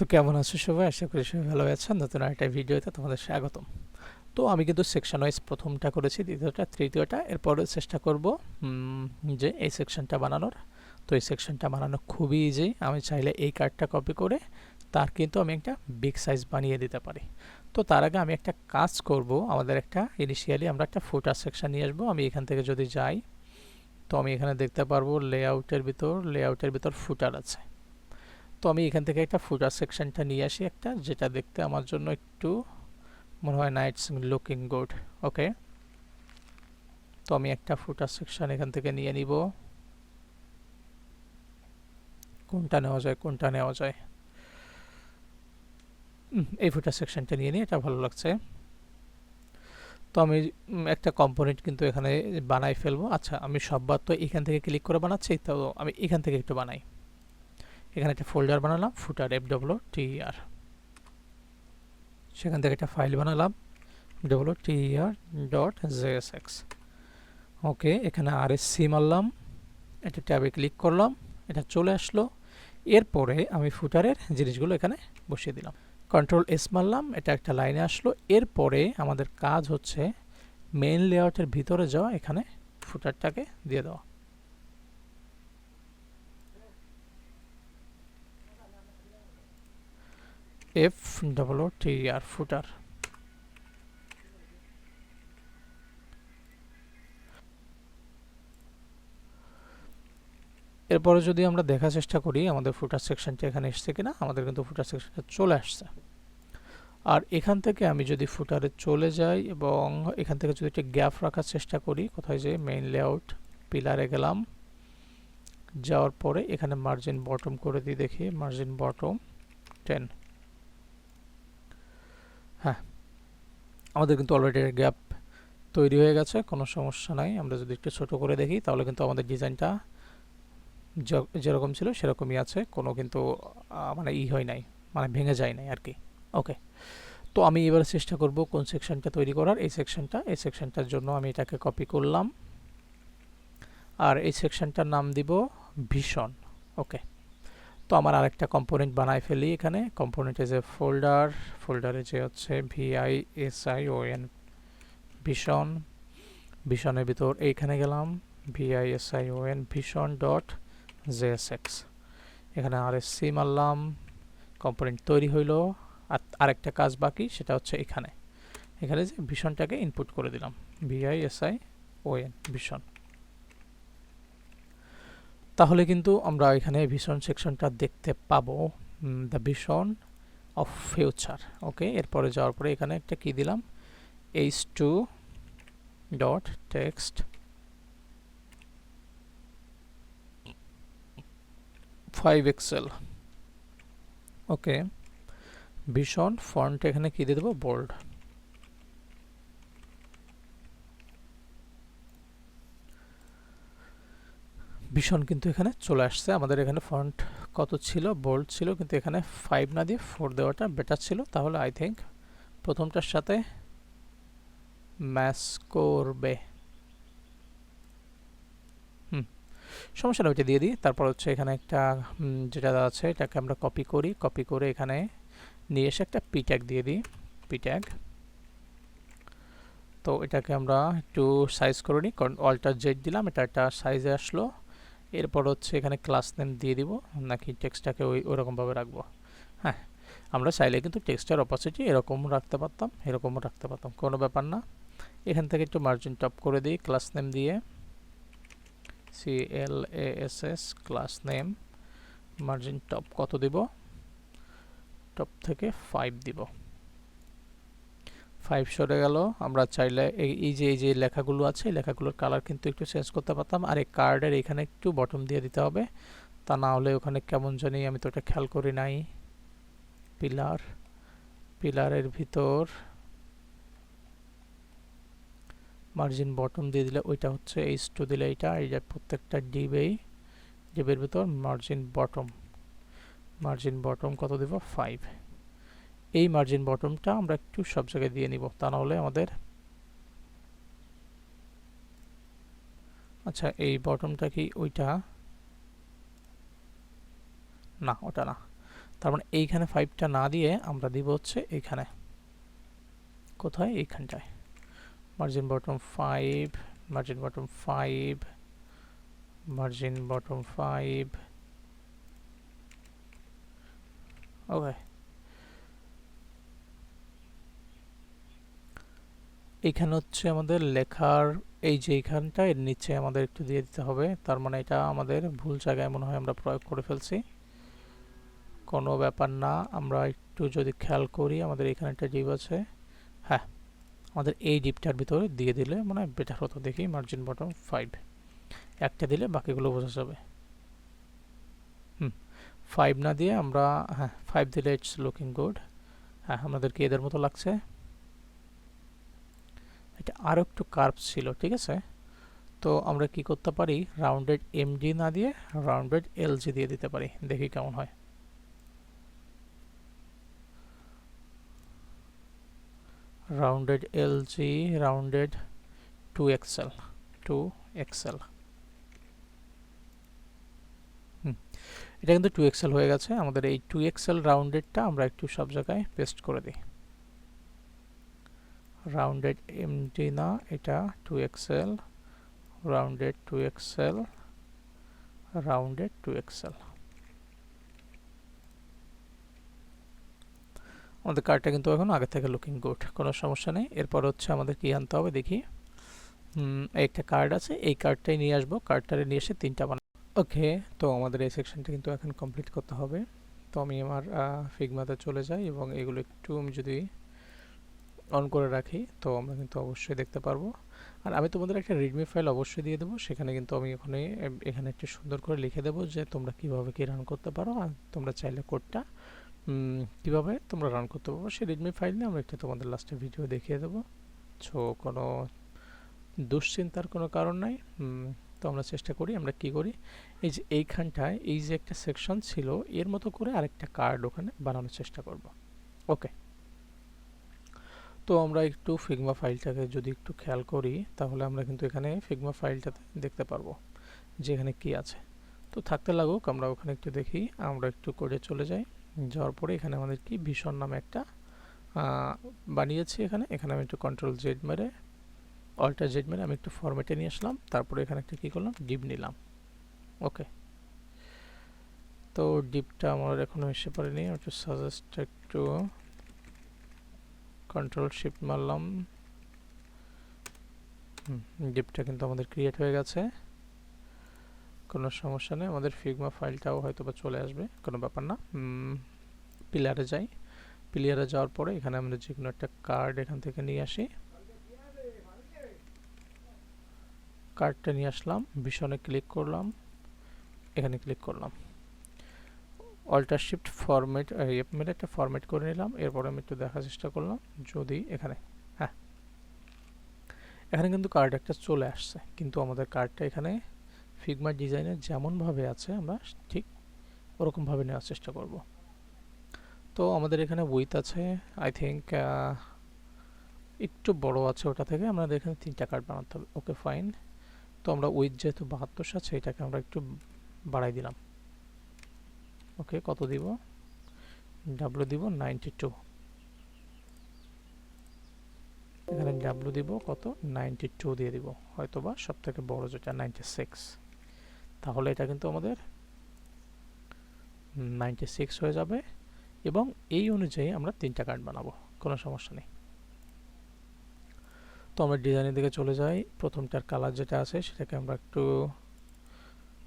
তো কেমন আছো সবাই? আশা করি সবাই ভালো আছেন। নতুন একটা ভিডিওতে তোমাদের স্বাগতম। তো আমি কিন্তু সেকশন ওয়াইজ প্রথমটা করেছি, দ্বিতীয়টা, তৃতীয়টা। এরপরে চেষ্টা করব যে এই সেকশনটা বানানোর। তো এই সেকশনটা বানানো খুবই ইজি আমি চাইলে এই কার্ডটা কপি করে তার কিন্তু আমি একটা বিগ সাইজ বানিয়ে দিতে পারি। তো তার আগে আমি একটা কাজ করব। আমাদের একটা ইনিশিয়ালি আমরা একটা ফুটার সেকশন নিয়ে আসব। আমি এখান থেকে যদি যাই, তো আমি এখানে দেখতে পারব লেআউটের ভিতর লেআউটের ভিতর ফুটার আছে। তো আমি এখান থেকে একটা ফুটার সেকশনটা নিয়ে আসি একটা, যেটা দেখতে আমার জন্য একটু মনে হয় না ইটস লুকিং গুড ওকে তো আমি একটা ফুটার সেকশন এখান থেকে নিয়ে নিব। কোনটা নেওয়া যায়, কোনটা নেওয়া যায়? এই ফুটার সেকশনটা নিয়ে নিই এটা ভালো লাগছে। তো আমি একটা কম্পোনেন্ট কিন্তু এখানে বানাই ফেলব। আচ্ছা আমি সববার তো এখান থেকে ক্লিক করে বানাচ্ছি, তো আমি এখান থেকে একটু বানাই। এখানে একটা ফোল্ডার বানালাম footer F W T R সেখান থেকে একটা ফাইল বানালাম W T R dot J S X okay এখানে আর এস সি মারলাম, একটা ট্যাবে ক্লিক করলাম, এটা চলে আসলো। এরপরে আমি ফুটারের জিনিসগুলো এখানে বসিয়ে দিলাম। কন্ট্রোল এস মারলাম, এটা একটা লাইনে আসলো। এরপরে আমাদের কাজ হচ্ছে মেইন লেআউটের ভিতরে যাওয়া, এখানে ফুটারটাকে দিয়ে দেওয়া। F double T R footer এরপরে যদি আমরা দেখার চেষ্টা করি, আমাদের ফুটার সেকশনটা এখানে এসছে কিনা, আমাদের কিন্তু ফুটার সেকশনটা চলে আসছে। আর এখান থেকে আমি যদি ফুটারে চলে যাই এবং এখান থেকে যদি একটা গ্যাপ রাখার চেষ্টা করি, কোথায় যে মেইন লেআউট পিলারে গেলাম, যাওয়ার পরে এখানে মার্জিন বটম করে দিই দেখি মার্জিন বটম টেন হ্যাঁ আমাদের কিন্তু অলরেডি গ্যাপ তৈরি হয়ে গেছে, কোনো সমস্যা নাই। আমরা যদি একটু ছোটো করে দেখি, তাহলে কিন্তু আমাদের ডিজাইনটা যেরকম ছিল সেরকমই আছে, কোনো কিন্তু মানে ই হয় নাই মানে ভেঙে যায় নাই আর কি। ওকে তো আমি এবার চেষ্টা করব কোন সেকশনটা তৈরি করার। এই সেকশনটা এই সেকশনটার জন্য আমি এটাকে কপি করলাম। আর এই সেকশনটার নাম দিব ভীষণ। ওকে তো আমার আরেকটা কম্পোনেন্ট বানাই ফেলি এখানে। কম্পোনেন্টে যে ফোল্ডার ফোল্ডারে যে হচ্ছে VI S I O N vision, ভীষণের ভিতর এইখানে গেলাম VI S I O N vision dot J S JSX এখানে আর এস সি মারলাম কম্পোনেন্ট তৈরি হইল, আর আরেকটা কাজ বাকি সেটা হচ্ছে এখানে। এখানে যে ভীষণটাকে ইনপুট করে দিলাম VI S I O N vision. তাহলে কিন্তু আমরা এখানে ভীষণ সেকশনটা দেখতে পাবো। দ্য ভীষণ অফ ফিউচার ওকে এরপরে যাওয়ার পরে এখানে একটা কি দিলাম? H two dot text five XL okay vision font এখানে কী দিয়ে দেবো? বোল্ড ভীষণ কিন্তু এখানে চলে আসছে। আমাদের এখানে ফন্ট কত ছিল? বোল্ড ছিল, কিন্তু এখানে ফাইভ না দিয়ে ফোর দেওয়াটা বেটার ছিল। তাহলে আই থিঙ্ক প্রথমটার সাথে ম্যাচ করবে। হুম, সমস্যা না ওইটা দিয়ে দিই। তারপর হচ্ছে এখানে একটা যেটা আছে, এটাকে আমরা কপি করি। কপি করে এখানে নিয়ে এসে একটা পি ট্যাগ দিয়ে দিই পি ট্যাগ তো এটাকে আমরা একটু সাইজ করে নিই, কারণ অল্টার জেড দিলাম, এটা একটা সাইজে আসলো। এরপর হচ্ছে এখানে ক্লাস নেম দিয়ে দিব, নাকি টেক্সটটাকে ওই, ওরকমভাবে রাখব। হ্যাঁ আমরা চাইলে কিন্তু টেক্সটার অপাসিটি এরকম রাখতে পারতাম, এরকমও রাখতে পারতাম, কোনো ব্যাপার না। এখান থেকে একটু মার্জিন টপ করে দিই ক্লাস নেম দিয়ে। C L A S S class name margin top কত দিব? টপ থেকে ফাইভ দিব। ফাইভ সরে গেল। আমরা চাইলে এই যে এই যে লেখাগুলো আছে লেখাগুলোর কালার কিন্তু একটু চেঞ্জ করতে পারতাম। আর এই কার্ডের এখানে একটু বটম দিয়ে দিতে হবে। তা না হলে ওখানে কেমন জানি আমি তো ওটা খেয়াল করি নাই। পিলার পিলারের ভিতর মার্জিন বটম দিয়ে দিলে ওইটা হচ্ছে এইচ টু দিলে এইটা। এই যে প্রত্যেকটা ডিবেই, ডিবের ভিতর মার্জিন বটম মার্জিন বটম কত দেব? ফাইভ এই মার্জিন বটমটা আমরা একটু সব জায়গায় দিয়ে নিব, তা না হলে আমাদের আচ্ছা এই বটমটা কি ওইটা? না, ওটা না। তার মানে এইখানে ফাইভটা না দিয়ে আমরা দিব হচ্ছে এইখানে কোথায়? এইখানটায়। Margin bottom five margin bottom five margin bottom five okay এখানে হচ্ছে আমাদের লেখার, এই যে এইখানটা এর নিচে আমাদের একটু দিয়ে দিতে হবে। তার মানে এটা আমাদের ভুল জায়গায় মনে হয় আমরা প্রয়োগ করে ফেলছি। কোনো ব্যাপার না, আমরা একটু যদি খেয়াল করি, আমাদের এখানে একটা ডিপ আছে। হ্যাঁ আমাদের এই ডিপটার ভিতরে দিয়ে দিলে মানে বেটার হতো দেখি মার্জিন বটম ফাইভ একটা দিলে বাকিগুলো বোঝা যাবে। হুম ফাইভ না দিয়ে আমরা হ্যাঁ ফাইভ দিলে ইটস লুকিং গুড হ্যাঁ আমাদেরকে এদের মতো লাগছে? এটা আরও একটু কার্ভ ছিল, ঠিক আছে? তো আমরা কি করতে পারি? রাউন্ডেড এমজি না দিয়ে রাউন্ডেড এলজি দিয়ে দিতে পারি। দেখি কেমন হয়। Rounded LG to 2XL 2XL হুম। এটা কিন্তু 2XL হয়ে গেছে। আমাদের এই 2XL রাউন্ডেডটা আমরা একটু সব জায়গায় পেস্ট করে দিই। রাউন্ডেড এমডি না, এটা 2XL rounded 2XL rounded 2XL আমাদের কার্ডটা কিন্তু এখন আগে থেকে লুকিং গুড কোনো সমস্যা নেই। এরপর হচ্ছে আমাদের কি আনতে হবে দেখি। একটা কার্ড আছে, এই কার্ডটাই নিয়ে আসব। কার্ডটারে নিয়ে এসে তিনটা বানাবো। ওকে, তো আমাদের এই সেকশনটা কিন্তু এখন কমপ্লিট করতে হবে। তো আমি আমার ফিগমাতে চলে যাই এবং এগুলো একটু যদি অন করে রাখি, তো আমরা কিন্তু অবশ্যই দেখতে পারব। আর আমি তোমাদের একটা রিডমি ফাইল অবশ্যই দিয়ে দেবো, সেখানে কিন্তু আমি এখানে এখানে একটু সুন্দর করে লিখে দেবো যে তোমরা কীভাবে কি রান করতে পারো আর তোমরা চাইলে কোডটা কীভাবে তোমরা রান করতে পারব সেই রেডমি ফাইল নিয়ে আমরা একটু তোমাদের লাস্টে ভিডিও দেখিয়ে দেবো। সো কোনো দুশ্চিন্তার কোনো কারণ নাই তো আমরা চেষ্টা করি, আমরা কি করি? এই যে এইখানটায়, এই যে একটা সেকশন ছিল, এর মতো করে আরেকটা কার্ড ওখানে বানানোর চেষ্টা করব। ওকে তো আমরা একটু ফিগমা ফাইলটাকে যদি একটু খেয়াল করি, তাহলে আমরা কিন্তু এখানে ফিগমা ফাইলটাতে দেখতে পারব যে এখানে কি আছে। তো থাকতে লাগুক, আমরা ওখানে একটু দেখি, আমরা একটু করে চলে যাই। যাওয়ার পরে এখানে আমাদের কি? ভীষণ নামে একটা বানিয়েছি এখানে। এখানে আমি একটু কন্ট্রোল জেড মেরে অল্টার জেড মেরে আমি একটু ফরম্যাটে নিয়ে আসলাম। তারপরে এখানে একটা কী করলাম? ডিপ নিলাম। ওকে তো ডিপটা আমার এখনও এসে পারেনি একটু সাজেস্ট একটু কন্ট্রোল শিফট মারলাম। ডিপটা কিন্তু আমাদের ক্রিয়েট হয়ে গেছে। কোনো সমস্যা নেই, আমাদের ফিগমা ফাইলটাও হয়তো বা চলে আসবে, কোনো ব্যাপার না। পিলারে যাই। পিলারে যাওয়ার পরে এখানে আমরা যে কোনো একটা কার্ড এখান থেকে নিয়ে আসি। কার্ডটা নিয়ে আসলাম ভীষণে ক্লিক করলাম। এখানে ক্লিক করলাম। অল্টার শিফট ফরম্যাট মেরে একটা ফরম্যাট করে নিলাম, এরপরে আমি একটু দেখার চেষ্টা করলাম, যদি এখানে হ্যাঁ। এখানে কিন্তু কার্ড একটা চলে আসছে, কিন্তু আমাদের কার্ডটা এখানে ফিগমার ডিজাইনের যেমনভাবে আছে, আমরা ঠিক ওরকমভাবে নেওয়ার চেষ্টা করব। তো আমাদের এখানে উইথ আছে আই থিঙ্ক একটু বড় আছে ওটা থেকে, আমাদের এখানে তিনটা কার্ড বানাতে হবে। ওকে ফাইন তো আমরা উইথ যেহেতু বাহাত্তর আছে, এটাকে আমরা একটু বাড়াই দিলাম। ওকে, কত দিব? ডাব্লু দিব নাইনটি টু এখানে ডাব্লু দিব কত? নাইনটি টু দিয়ে দিব। হয়তো বা সব থেকে বড় যেটা নাইনটি সিক্স তাহলে এটা কিন্তু আমাদের নাইনটি সিক্স হয়ে যাবে এবং এই অনুযায়ী আমরা তিনটা কার্ড বানাবো, কোনো সমস্যা নেই। তো আমরা ডিজাইনের দিকে চলে যাই। প্রথমটার কালার যেটা আছে সেটাকে আমরা একটু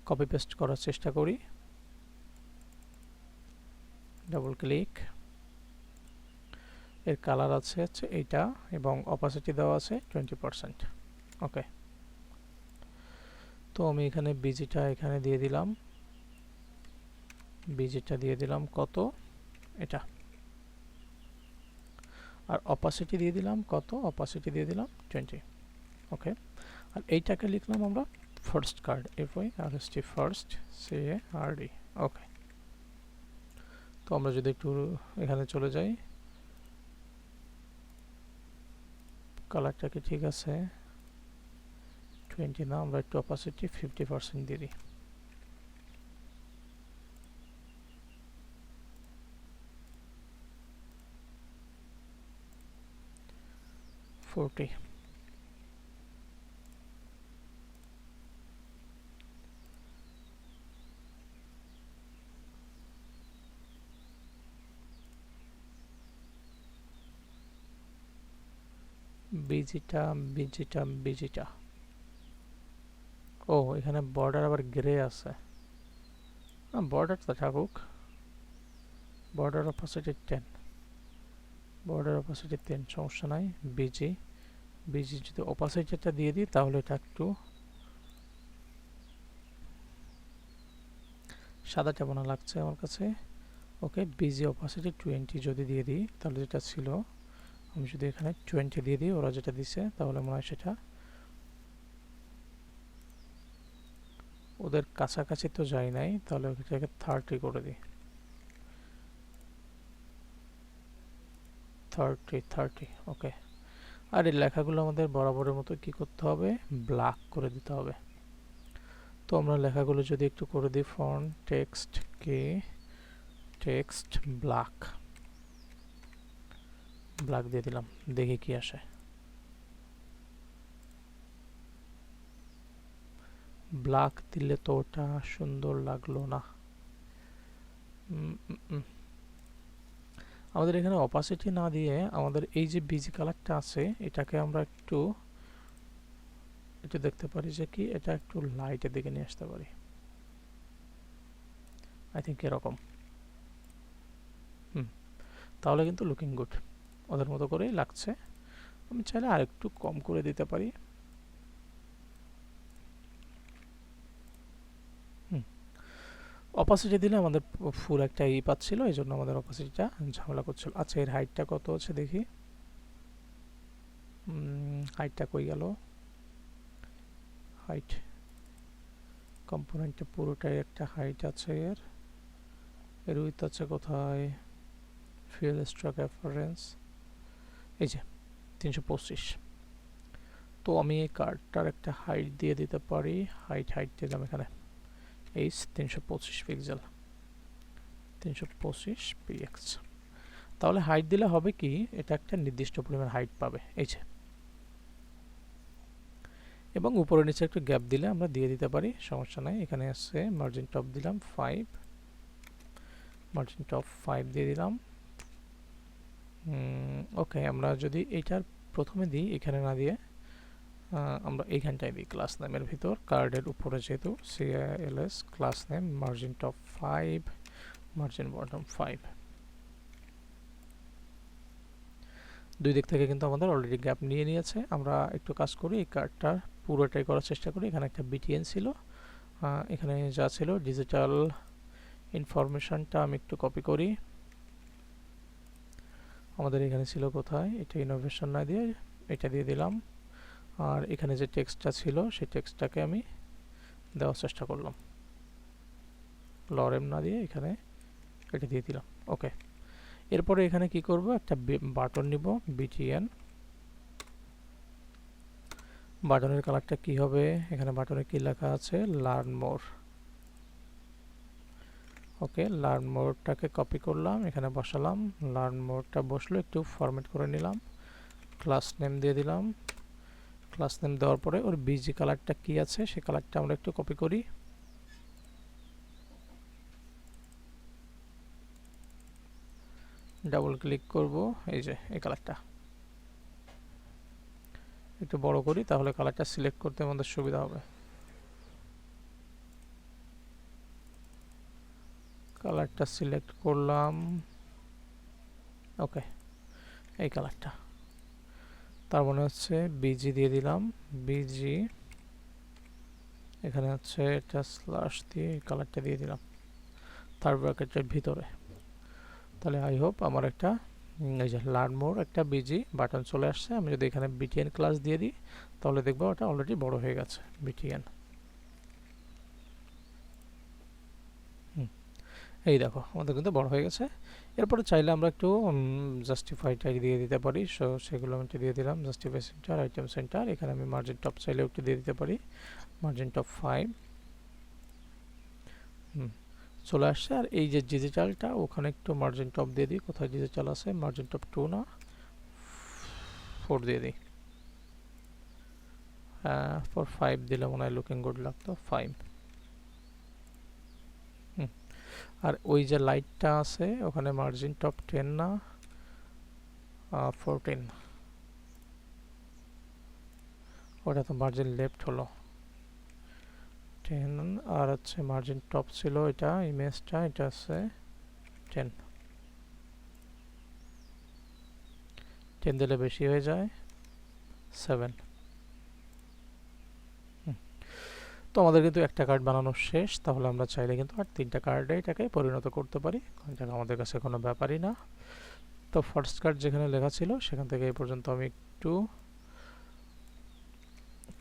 কপি পেস্ট করার চেষ্টা করি। ডাবল ক্লিক এর কালার আছে হচ্ছে এইটা এবং অপাসিটি দেওয়া আছে টোয়েন্টি পারসেন্ট ওকে তো আমি এখানে বিজিটা এখানে দিয়ে দিলাম। বিজিটা দিয়ে দিলাম কত? এটা। আর অপাসিটি দিয়ে দিলাম কত? অপাসিটি দিয়ে দিলাম টোয়েন্টি ওকে আর এইটাকে লিখলাম আমরা first card F R S T first C A R D okay তো আমরা যদি একটু এখানে চলে যাই। কালারটা কি ঠিক আছে? টোয়েন্টি না, আমরা একটু অপাসিটি ফিফটি পার্সেন্ট দিয়ে দিই। ফোরটি বিজিটা বিজিটা বিজিটা। ও, এখানে বর্ডার আবার গ্রে আছে। বর্ডার তো থাকুক। Border opacity ten border opacity ten সমস্যা নাই, বিজি। বিজি যদি অপাসিটিটা দিয়ে দিই, তাহলে এটা একটু সাদা চাপানো লাগছে আমার কাছে। ওকে, বিজি অপাসিটি টোয়েন্টি যদি দিয়ে দিই, তাহলে যেটা ছিল আমি যদি এখানে টোয়েন্টি দিয়ে দিই, ওরা যেটা দিছে, তাহলে মনে হয় সেটা ওদের কাছাকাছি তো যাই নাই, তাহলে এটাকে থার্টি করে দিই। থার্টি থার্টি ওকে আর এই লেখাগুলো আমাদের বরাবরের মতো কি করতে হবে? ব্ল্যাক করে দিতে হবে। তো আমরা লেখাগুলো যদি একটু করে দিই ফন্ট টেক্সট কে টেক্সট ব্ল্যাক ব্ল্যাক দিয়ে দিলাম, দেখি কি আসে। ব্ল্যাক দিলে তো ওটা সুন্দর লাগল না। আমাদের এখানে অপাসিটি না দিয়ে আমাদের এই যে বিজি কালারটা আছে, এটাকে আমরা একটু একটু দেখতে পারি যে কি, এটা একটু লাইটের দিকে নিয়ে আসতে পারি। আই থিঙ্ক এরকম। হুম, তাহলে কিন্তু লুকিং গুড ওদের মতো করেই লাগছে। আমি চাইলে আর একটু কম করে দিতে পারি। অপাসিটি দিলে আমাদের ফুল একটা ই পাচ্ছিল এই জন্য আমাদের অপাসিটিটা ঝামেলা করছিল। আচ্ছা এর হাইটটা কত আছে দেখি। হাইটটা কই গেল? হাইট কম্পোনেন্টে পুরোটাই একটা হাইট আছে এর। এর উইথ আছে কোথায়? ফিউল স্ট্রাক রেফারেন্স এই যে, তিনশো পঁচিশ। তো আমি এই কার্ডটার একটা হাইট দিয়ে দিতে পারি। হাইট হাইট দিলাম এখানে। এইচ তিনশো পঁচিশ পিক্সেল তিনশো পঁচিশ পিএক্স তাহলে হাইট দিলে হবে কি, এটা একটা নির্দিষ্ট পরিমাণ হাইট পাবে। এই যে। এবং উপরে নিচে একটু গ্যাপ দিলে আমরা দিয়ে দিতে পারি, সমস্যা নাই। এখানে আছে মার্জিন টপ দিলাম ফাইভ মার্জিন টপ ফাইভ দিয়ে দিলাম। ওকে আমরা যদি এইটার প্রথমে দিই, এখানে না দিয়ে আমরা এইখানটায় দিই ক্লাস নেমের ভিতর কার্ডের উপরে যেহেতু CILS class name margin top five margin bottom five দুই দিক থেকে কিন্তু আমাদের অলরেডি গ্যাপ নিয়ে নিয়েছে। আমরা একটু কাজ করি, এই কার্ডটা পুরোটাই করার চেষ্টা করি। এখানে একটা বিটিএন ছিল। এখানে যা ছিল ডিজিটাল ইনফরমেশনটা আমি একটু কপি করি। আমাদের এখানে ছিল কোথায়? এটা ইনোভেশন না দিয়ে এটা দিয়ে দিলাম। আর এখানে যে টেক্সটটা ছিল, সেই টেক্সটটাকে আমি দেওয়ার চেষ্টা করলাম। লরেম না দিয়ে এখানে এটা দিয়ে দিলাম। ওকে। এরপরে এখানে কি করব? একটা বাটন নিব বিটিএন বাটনের কালারটা কি হবে? এখানে বাটনে কি লেখা আছে? লার্ন মোর ওকে লার্ন মোডটাকে কপি করলাম, এখানে বসালাম লার্ন মোডটা বসল, একটু ফরম্যাট করে নিলাম ক্লাস নেম দিয়ে দিলাম ক্লাস নেম দেওয়ার পরে ওর বিজি কালারটা কি আছে, সে কালারটা আমরা একটু কপি করি। ডাবল ক্লিক করব, এই যে, এই কালারটা একটু বড় করি, তাহলে কালারটা সিলেক্ট করতে আমাদের সুবিধা হবে। কালারটা সিলেক্ট করলাম। ওকে, এই কালারটা। তার মানে হচ্ছে বিজি দিয়ে দিলাম। বিজি এখানে হচ্ছে এটা স্লাশ দিয়ে কালারটা দিয়ে দিলাম। তার ব্র্যাকেটের ভিতরে। তাহলে আই হোপ আমার একটা এই যে লার্ন একটা বিজি বাটন চলে আসছে। আমি যদি এখানে বিটিএন ক্লাস দিয়ে দিই, তাহলে দেখব ওটা অলরেডি বড় হয়ে গেছে বিটিএন এই দেখো, আমাদের কিন্তু বড় হয়ে গেছে। এরপরে চাইলে আমরা একটু জাস্টিফাই ট্যাগ দিয়ে দিতে পারি। সো সেগুলো আমি দিয়ে দিলাম। জাস্টিফাই সেন্টার আইটেম সেন্টার এখানে আমি মার্জিন টপ চাইলেও একটু দিয়ে দিতে পারি। মার্জিন টপ ফাইভ চলে আসছে। আর এই যে ডিজিটালটা ওখানে একটু মার্জিন টপ দিয়ে দিই। কোথায় ডিজিটাল আছে? মার্জিন টপ টু না? ফোর দিয়ে দিই। ফর ফাইভ দিলে মনে হয় লুকিং গুড লাগতো। ফাইভ আর ওই যে লাইটটা আছে, ওখানে মার্জিন টপ টেন না ফোরটিন ওটা তো মার্জিন লেফট হলো। টেন আর হচ্ছে মার্জিন টপ ছিল এটা ইমেজটা এটা আছে টেন টেন দিলে বেশি হয়ে যায় সেভেন তো আমাদের কিন্তু একটা কার্ড বানানো শেষ, তাহলে আমরা চাইলে কিন্তু আর তিনটা কার্ডে এটাকে পরিণত করতে পারি। এটা আমাদের কাছে কোনো ব্যাপারই না। তো ফার্স্ট কার্ড যেখানে লেখা ছিল, সেখান থেকে এই পর্যন্ত আমি একটু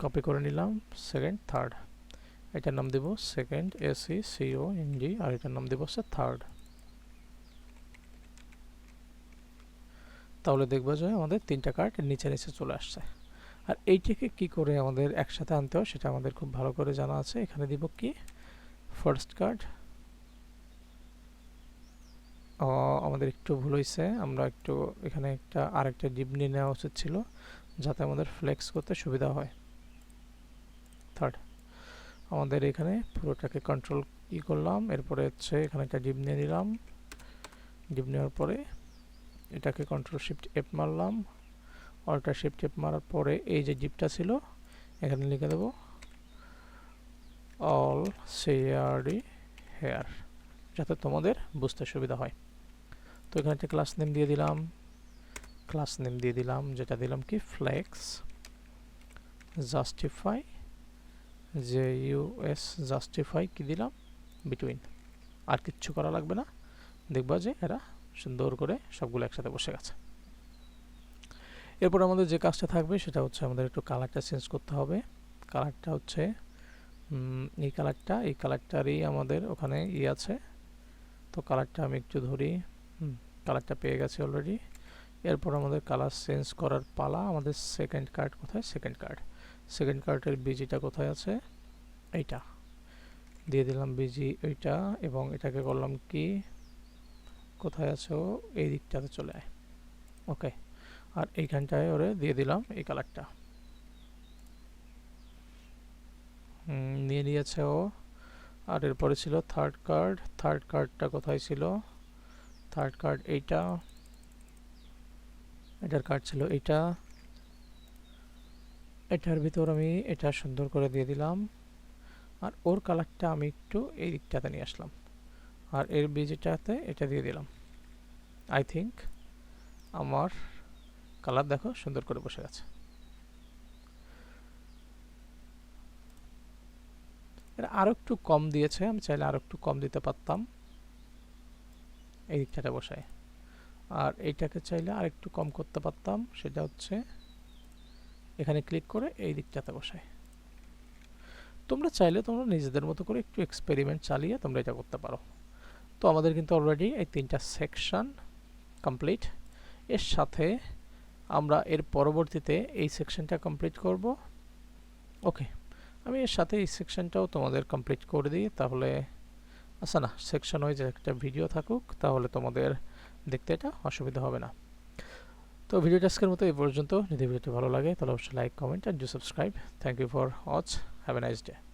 কপি করে নিলাম। সেকেন্ড থার্ড এটার নাম দেব সেকেন্ড এসি সিও এনজি আর এটার নাম দেব হচ্ছে থার্ড তাহলে দেখব যে আমাদের তিনটা কার্ড নিচে নিচে চলে আসছে। আর এইটিকে কি করে আমাদের একসাথে আনতে হয় সেটা আমাদের খুব ভালো করে জানা আছে। এখানে দিব কি? ফার্স্ট কার্ড আমাদের একটু ভুল হয়েছে আমরা একটু এখানে একটা আরেকটা ডিপ নিয়ে নেওয়া উচিত ছিল, যাতে আমাদের ফ্লেক্স করতে সুবিধা হয়। থার্ড আমাদের এখানে পুরোটাকে কন্ট্রোল ই করলাম, এরপরে হচ্ছে এখানে একটা ডিপ নিয়ে নিলাম। ডিপ নেওয়ার পরে এটাকে কন্ট্রোল শিফট এফ মারলাম। অল্টার শিফট এফ মারার পরে এই যে জিপটা ছিল, এখানে লিখে দেব অল সিআরডি হেয়ার যাতে তোমাদের বুঝতে সুবিধা হয়। তো এখানে একটা ক্লাস নেম দিয়ে দিলাম ক্লাস নেম দিয়ে দিলাম, যেটা দিলাম কি? ফ্লেক্স জাস্টিফাই যে ইউএস জাস্টিফাই কি দিলাম? বিটুইন আর কিচ্ছু করা লাগবে না। দেখবা যে এরা সুন্দর করে সবগুলো একসাথে বসে গেছে। এরপর আমাদের যে কাজটা থাকবে সেটা হচ্ছে আমাদের একটু কালারটা চেঞ্জ করতে হবে। কালারটা হচ্ছে এই কালারটা এই কালারটারই আমাদের ওখানে ই আছে। তো কালারটা আমি একটু ধরি কালারটা পেয়ে গেছি অলরেডি এরপর আমাদের কালার চেঞ্জ করার পালা, আমাদের সেকেন্ড কার্ড কোথায়? সেকেন্ড কার্ড সেকেন্ড কার্ডের বিজিটা কোথায় আছে? এইটা। দিয়ে দিলাম বিজি এইটা এবং এটাকে করলাম কি? কোথায় আছে ও? এই দিকটাতে চলে আয়। ওকে আর এইখানটায় ওরে দিয়ে দিলাম এই কালারটা নিয়ে নিয়েছে ও। আর এরপরে ছিল থার্ড কার্ড থার্ড কার্ডটা কোথায় ছিল? থার্ড কার্ড এইটা। এটার কার্ড ছিল এইটা। এটার ভিতর আমি এটা সুন্দর করে দিয়ে দিলাম। আর ওর কালারটা আমি একটু এই দিকটাতে নিয়ে আসলাম। আর এর বিজিটাতে এটা দিয়ে দিলাম। আই থিঙ্ক আমার কালার দেখো, সুন্দর করে বসে গেছে। এটা আরও একটু কম দিয়েছে, আমি চাইলে আরও একটু কম দিতে পারতাম। এই দিকটাটা বসায়। আর এইটাকে চাইলে আর একটু কম করতে পারতাম, সেটা হচ্ছে এখানে ক্লিক করে এই দিকটাতে বসায়। তোমরা চাইলে তোমরা নিজেদের মতো করে একটু এক্সপেরিমেন্ট চালিয়ে তোমরা এটা করতে পারো। তো আমাদের কিন্তু অলরেডি এই তিনটা সেকশন কমপ্লিট এর সাথে আমরা এর পরবর্তীতে এই সেকশনটা কমপ্লিট করব। ওকে আমি এর সাথে এই সেকশনটাও তোমাদের কমপ্লিট করে দিই। তাহলে আচ্ছা না সেকশন ওয়াইজ একটা ভিডিও থাকুক, তাহলে তোমাদের দেখতে এটা অসুবিধা হবে না। তো ভিডিওটা আজকের মতো এই পর্যন্ত। যদি ভিডিওটি ভালো লাগে, তাহলে অবশ্যই like comment and do subscribe thank you for watch have a nice day